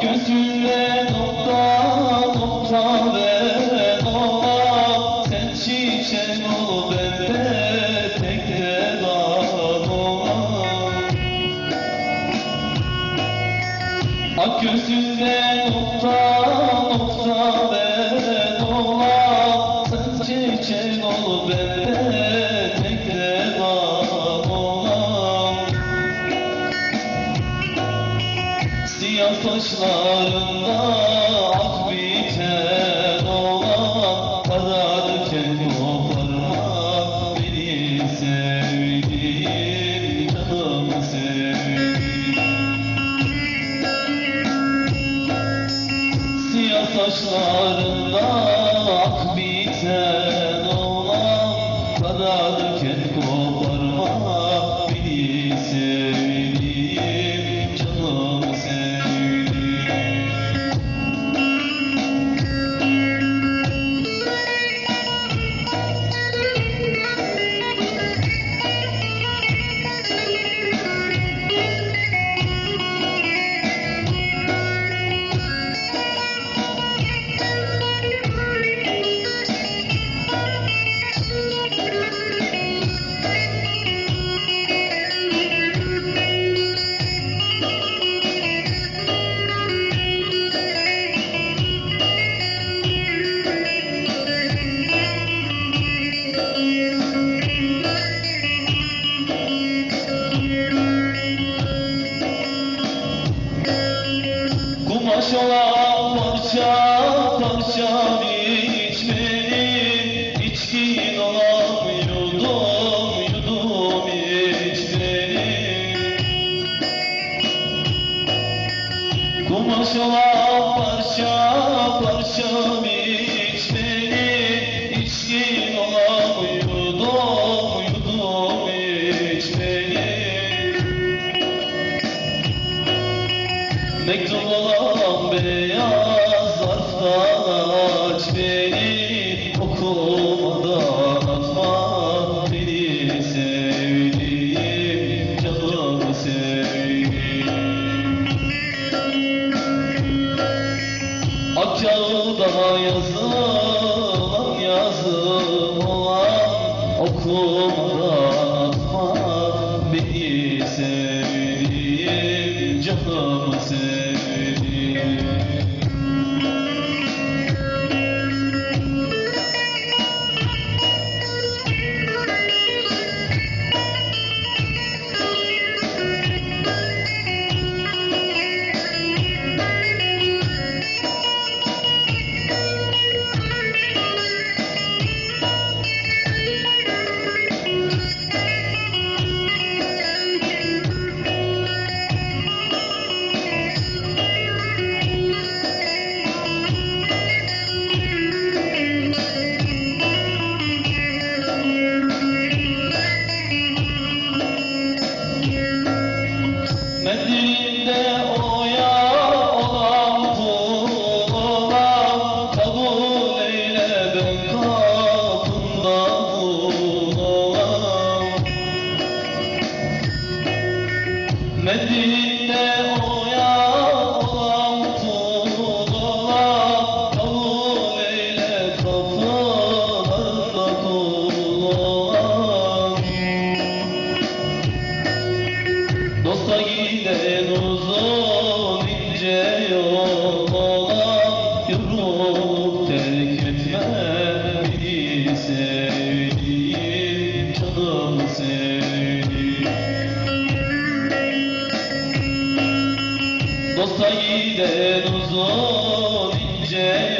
Gökyüzünde nokta nokta ve dola Sen çiçek ol ben de tek dedan ola Ak gökyüzünde nokta nokta ve dola Sen çiçek ol ben de saçlarında ak biten olan Kararken o parma beni sevdiğim canımı sevdiğim. Siyah saçlarında ak biten olan Kararken o emocional. sonhos Olsa giden uzun ince yol olan Yorulup terk etme beni sevdiğim Canım sevdiğim. Dosta giden uzun ince